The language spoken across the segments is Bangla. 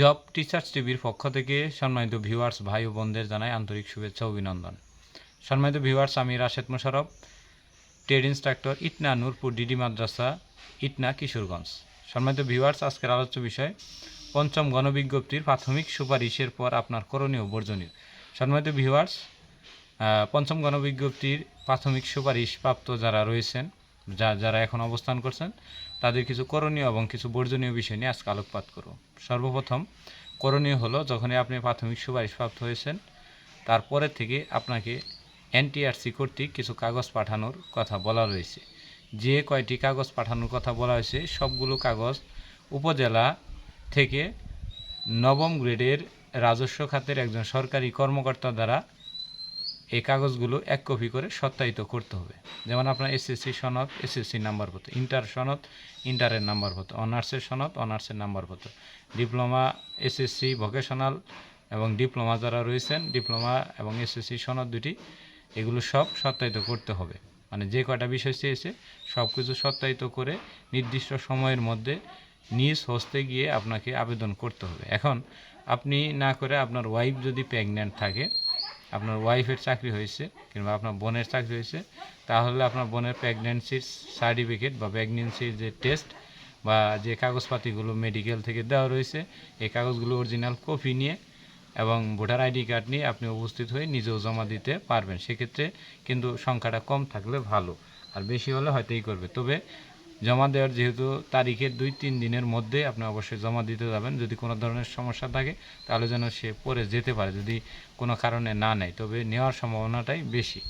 জব টিচার্স টিভির পক্ষ থেকে সম্মানিত ভিউয়ার্স, ভাই ও বোনদের জানাই আন্তরিক শুভেচ্ছা অভিনন্দন। সম্মানিত ভিউয়ার্স, আমি রাশেদ মোশারফ ট্রেড ইনস্ট্রাক্টর ইটনা নূরপুর ডিডি মাদ্রাসা, ইটনা কিশোরগঞ্জ। সম্মানিত ভিউয়ার্স, আজকের আলোচ্য বিষয়, পঞ্চম গণবিজ্ঞপ্তির প্রাথমিক সুপারিশের পর আপনার করণীয় বর্জনীয়। সম্মানিত ভিউয়ার্স পঞ্চম গণবিজ্ঞপ্তির প্রাথমিক সুপারিশ প্রাপ্ত যারা রয়েছেন, যা যারা এখন অবস্থান করছেন তাদের কিছু করণীয় এবং কিছু বর্জনীয় বিষয় নিয়ে আজকে আলোকপাত করব। সর্বপ্রথম করণীয় হলো, যখনই আপনি প্রাথমিক সুপারিশ প্রাপ্ত হয়েছেন, তারপরে থেকে আপনাকে এনটিআরসি কর্তৃক কিছু কাগজ পাঠানোর কথা বলা রয়েছে। যে কয়টি কাগজ পাঠানোর কথা বলা হয়েছে, সবগুলো কাগজ উপজেলা থেকে নবম গ্রেডের রাজস্ব খাতের একজন সরকারি কর্মকর্তা দ্বারা এই কাগজগুলো এক কপি করে সত্যায়িত করতে হবে। যেমন আপনার এসএসসি সনদ, এসএসসি নাম্বারপত্র ইন্টার সনদ, ইন্টারের নাম্বারপত্র অনার্সের সনদ, অনার্সের নাম্বারপত্র ডিপ্লোমা, এসএসসি ভোকেশনাল এবং ডিপ্লোমা যারা রয়েছেন, ডিপ্লোমা এবং এসএসসি সনদ দুটি, এগুলো সব সত্যায়িত করতে হবে। মানে যে কয়টা বিষয় চেয়েছে সব কিছু সত্যায়িত করে নির্দিষ্ট সময়ের মধ্যে নিজ হস্তে গিয়ে আপনাকে আবেদন করতে হবে। এখন আপনি না করে আপনার ওয়াইফ যদি প্রেগন্যান্ট থাকে আপনার ওয়াইফের চাকরি হয়েছে কিংবা আপনার বোনের চাকরি হয়েছে, তাহলে আপনার বোনের প্রেগনেন্সির সার্টিফিকেট বা প্রেগনেন্সির যে টেস্ট বা যে কাগজপাতিগুলো মেডিকেল থেকে দেওয়া রয়েছে, এই কাগজগুলো অরিজিনাল কপি নিয়ে এবং ভোটার আইডি কার্ড নিয়ে আপনি উপস্থিত হয়ে নিজেও জমা দিতে পারবেন। সেক্ষেত্রে কিন্তু সংখ্যাটা কম থাকলে ভালো, আর বেশি হলে হয়তো হয়তোই করবে। তবে জমা দেওয়ার যেহেতু তারিখের দুই তিন দিনের মধ্যে আপনি অবশ্যই জমা দিতে যাবেন। যদি কোনো ধরনের সমস্যা থাকে, তাহলে যেন সে পরে যেতে পারে, যদি কোনো কারণে না নেয়। তবে নেওয়ার সম্ভাবনাটাই বেশি।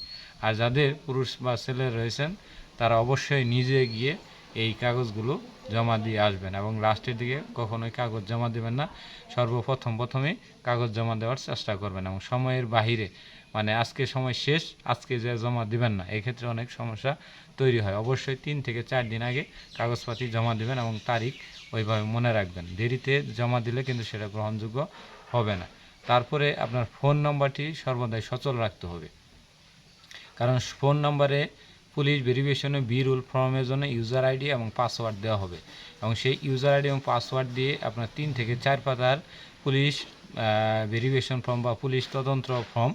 আর যাদের পুরুষ বা ছেলে রয়েছেন, তারা অবশ্যই নিজে গিয়ে এই কাগজগুলো জমা দিয়ে আসবেন এবং লাস্টের দিকে কখনোই কাগজ জমা দেবেন না। সর্বপ্রথম প্রথমে কাগজ জমা দেওয়ার চেষ্টা করবেন এবং সময়ের বাহিরে মানে আজকে সময় শেষ, আজকে যে জমা দিবেন না এক্ষেত্রে অনেক সমস্যা তৈরি হয়। অবশ্যই তিন থেকে চার দিন আগে কাগজপাতি জমা দিবেন এবং তারিখ ওইভাবে মনে রাখবেন। দেরিতে জমা দিলে কিন্তু সেটা গ্রহণযোগ্য হবে না। তারপরে আপনার ফোন নম্বরটি সর্বদাই সচল রাখতে হবে। কারণ ফোন নম্বরে পুলিশ ভেরিফিকেশনে বি রুল ফর্মের জন্য ইউজার আইডি এবং পাসওয়ার্ড দেওয়া হবে। এবং সেই ইউজার আইডি এবং পাসওয়ার্ড দিয়ে আপনার তিন থেকে চার পাতার পুলিশ ভেরিফিকেশন ফর্ম বা পুলিশ তদন্ত ফর্ম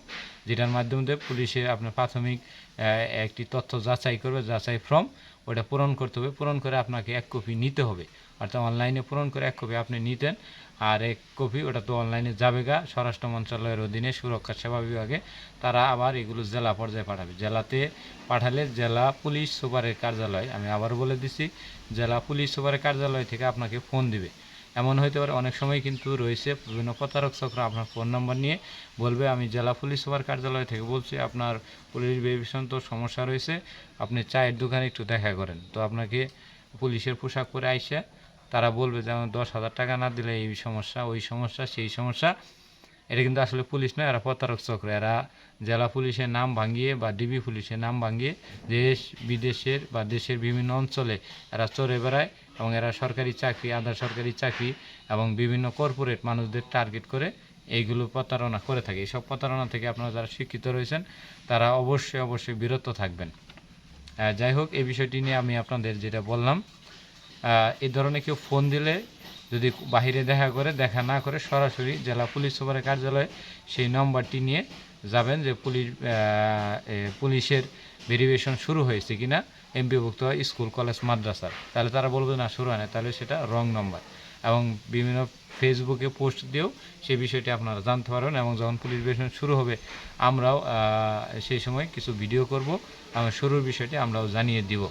যেটার মাধ্যমে পুলিশে আপনার প্রাথমিক একটি তথ্য যাচাই করবে, যাচাই ফর্ম ওটা পূরণ করতে হবে। পূরণ করে আপনাকে এক কপি নিতে হবে। অর্থাৎ অনলাইনে পূরণ করে এক কপি আপনি নিতেন, আর এক কপি ওটা তো অনলাইনে যাবে গা স্বরাষ্ট্র মন্ত্রণালয়ের অধীনে সুরক্ষা সেবা বিভাগে তারা আবার এগুলো জেলা পর্যায়ে পাঠাবে। জেলাতে পাঠালে জেলা পুলিশ সুপারের কার্যালয়, আমি আবার বলে দিচ্ছি জেলা পুলিশ সুপারের কার্যালয় থেকে আপনাকে ফোন দিবে। এমন হইতে পারে, অনেক সময় কিন্তু রয়েছে বিভিন্ন প্রতারক চক্র আপনার ফোন নম্বর নিয়ে বলবে, আমি জেলা পুলিশ সুপার কার্যালয় থেকে বলছি, আপনার পুলিশ বিভীষণ তো সমস্যা রয়েছে, আপনি চায়ের দোকানে একটু দেখা করেন। তো আপনাকে পুলিশের পোশাক পরে আইসা তারা বলবে যেমন দশ হাজার টাকা না দিলে এই সমস্যা, ওই সমস্যা, সেই সমস্যা। এটা কিন্তু আসলে পুলিশ নয়, এরা প্রতারক চক্র। এরা জেলা পুলিশের নাম ভাঙিয়ে বা ডিবি পুলিশের নাম ভাঙিয়ে দেশ, বিদেশের বা দেশের বিভিন্ন অঞ্চলে এরা চড়ে বেড়ায় এবং এরা সরকারি চাকরি, আধা সরকারি চাকরি এবং বিভিন্ন কর্পোরেট মানুষদের টার্গেট করে এইগুলো প্রতারণা করে থাকে। এইসব প্রতারণা থেকে আপনারা যারা শিক্ষিত রয়েছেন, তারা অবশ্যই অবশ্যই বিরত থাকবেন। যাই হোক, এই বিষয়টি নিয়ে আমি আপনাদের যেটা বললাম এই ধরনের কেউ ফোন দিলে যদি বাহিরে দেখা করে, দেখা না করে সরাসরি জেলা পুলিশ সুপারের কার্যালয়ে সেই নম্বরটি নিয়ে যাবেন যে পুলিশ পুলিশের ভেরিফিকেশন শুরু হয়েছে কিনা, এমপিভুক্ত স্কুল, কলেজ মাদ্রাসার তাহলে তারা বলবে, না, শুরু হয় না তাহলে সেটা রং নম্বর। এবং বিভিন্ন ফেসবুকে পোস্ট দিয়েও সেই বিষয়টি আপনারা জানতে পারবেন এবং যখন পুলিশ ভেরিফিকেশন শুরু হবে, আমরাও সেই সময় কিছু ভিডিও করব। এবং শুরুর বিষয়টি আমরাও জানিয়ে দিব।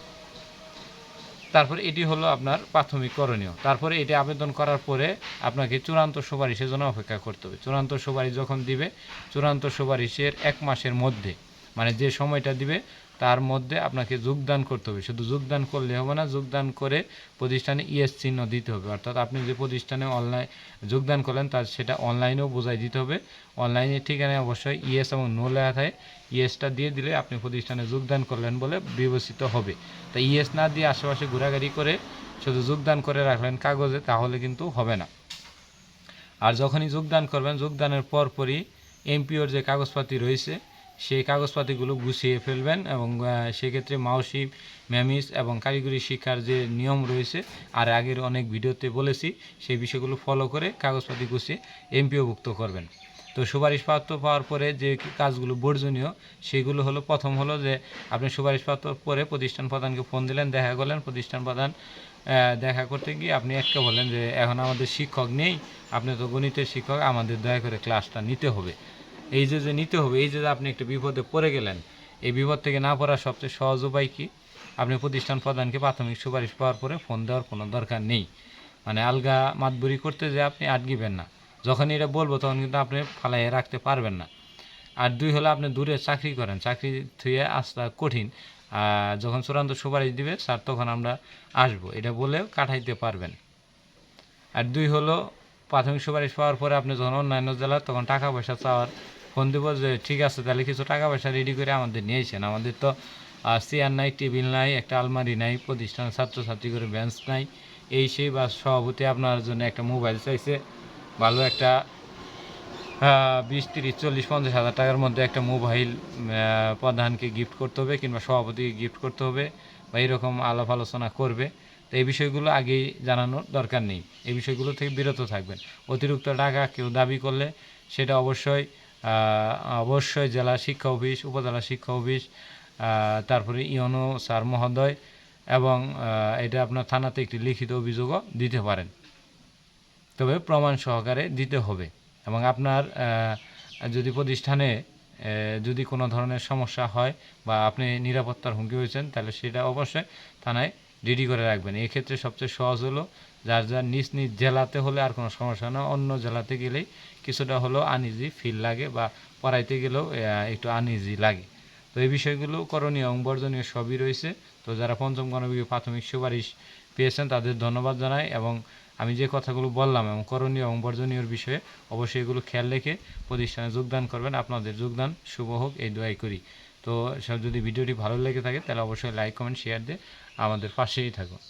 তারপরে এটি হলো আপনার প্রাথমিক করণীয়। তারপরে এটি আবেদন করার পরে আপনাকে চূড়ান্ত সুপারিশের জন্য অপেক্ষা করতে হবে। চূড়ান্ত সুপারিশ যখন দিবে, চূড়ান্ত সুপারিশের এক মাসের মধ্যে মানে যে সময়টা দিবে তার মধ্যে আপনাকে যোগদান করতে হবে। শুধু যোগদান করলে হবে না, যোগদান করে প্রতিষ্ঠানে ইএস চিহ্ন দিতে হবে। অর্থাৎ আপনি যে প্রতিষ্ঠানে অনলাইন যোগদান করলেন, তার সেটা অনলাইনেও বোঝাই দিতে হবে। অনলাইনের ঠিকানায় অবশ্যই ইএস এবং নো লেখা থাকে। ইএসটা দিয়ে দিলে আপনি প্রতিষ্ঠানে যোগদান করলেন বলে বিবেচিত হবে। তা ইএস না দিয়ে আশেপাশে ঘোরাঘুরি করে শুধু যোগদান করে রাখলেন কাগজে, তাহলে কিন্তু হবে না। আর যখনই যোগদান করবেন, যোগদানের পরপরই এমপিওর যে কাগজপাতি রয়েছে সেই কাগজপাতিগুলো গুছিয়ে ফেলবেন এবং সেক্ষেত্রে মাওসি ম্যামিস এবং কারিগরি শিক্ষার যে নিয়ম রয়েছে, আর আগের অনেক ভিডিওতে বলেছি, সেই বিষয়গুলো ফলো করে কাগজপাতি গুছিয়ে এমপিওভুক্ত করবেন। তো সুপারিশপত্র পাওয়ার পরে যে কাজগুলো বর্জনীয়, সেগুলো হলো, প্রথম হলো যে আপনি সুপারিশপত্র পরে প্রতিষ্ঠান প্রধানকে ফোন দিলেন, দেখা করলেন। প্রতিষ্ঠান প্রধান দেখা করতে গিয়ে আপনি একটা বললেন যে, এখন আমাদের শিক্ষক নেই, আপনি তো গণিতের শিক্ষক, আমাদের দয়া করে ক্লাসটা নিতে হবে। এই যে যে নিতে হবে, এই যে আপনি একটা বিপদে পড়ে গেলেন, এই বিপদ থেকে না পড়ার সবচেয়ে সহজ উপায় কি? আপনি প্রতিষ্ঠান প্রধানকে প্রাথমিক সুপারিশ পাওয়ার পরে ফোন দেওয়ার কোনো দরকার নেই। মানে আলগা মাতবুরি করতে যে আপনি আটকিবেন না। যখন এটা বলব, তখন কিন্তু আপনি ফালাইয়ে রাখতে পারবেন না। আর দুই হলো আপনি দূরে চাকরি করেন, চাকরি থুয়ে আসা কঠিন। আর যখন চূড়ান্ত সুপারিশ দিবে, স্যার, তখন আমরা আসব। এটা বলেও কাটাইতে পারবেন। আর দুই হলো, প্রাথমিক সুপারিশ পাওয়ার পরে আপনি যখন অন্যান্য জেলা তখন টাকা পয়সা চাওয়ার ফোন দেব যে, ঠিক আছে, তাহলে কিছু টাকা পয়সা রেডি করে আমাদের নিয়েছেন আমাদের তো চেয়ার নাই, টেবিল নাই, একটা আলমারি নাই, প্রতিষ্ঠান, ছাত্রছাত্রী করে বেঞ্চ নাই। এই সেই বা সভাপতি আপনার জন্য একটা মোবাইল চাইছে। ভালো একটা বিশ, তিরিশ, চল্লিশ, পঞ্চাশ হাজার টাকার মধ্যে একটা মোবাইল প্রধানকে গিফট করতে হবে কিংবা সভাপতিকে গিফট করতে হবে বা এরকম আলাপ আলোচনা করবে। তো এই বিষয়গুলো আগেই জানানোর দরকার নেই। এই বিষয়গুলো থেকে বিরত থাকবেন। অতিরিক্ত টাকা কেউ দাবি করলে সেটা অবশ্যই অবশ্যই জেলা শিক্ষা অফিস, উপজেলা শিক্ষা অফিস তারপরে ইয়নো স্যার মহোদয় এবং এটা আপনার থানাতে একটি লিখিত অভিযোগও দিতে পারেন। তবে প্রমাণ সহকারে দিতে হবে এবং আপনার যদি প্রতিষ্ঠানে যদি কোনো ধরনের সমস্যা হয় বা আপনি নিরাপত্তার হুমকি হয়েছেন, তাহলে সেটা অবশ্যই থানায় রেডি করে রাখবেন। এক্ষেত্রে সবচেয়ে সহজ হলো যার যার নিজ নিজ জেলাতে হলে আর কোনো সমস্যা না। অন্য জেলাতে গেলেই কিছুটা হলেও আনইজি ফিল লাগে বা পড়াইতে গেলেও একটু আনইজি লাগে। তো এই বিষয়গুলো করণীয় এবং বর্জনীয় সবই রয়েছে। তো যারা পঞ্চম গণবিভাগ প্রাথমিক সুপারিশ পেয়েছেন, তাদের ধন্যবাদ জানাই এবং আমি যে কথাগুলো বললাম এবং করণীয় এবং বর্জনীয় বিষয়ে অবশ্যই এগুলো খেয়াল রেখে প্রতিষ্ঠানে যোগদান করবেন। আপনাদের যোগদান শুভ হোক, এই দোয়াই করি। তো সব যদি ভিডিওটি ভালো লেগে থাকে, তাহলে অবশ্যই লাইক, কমেন্ট, শেয়ার দিয়ে আমাদের পাশেই থাকুন।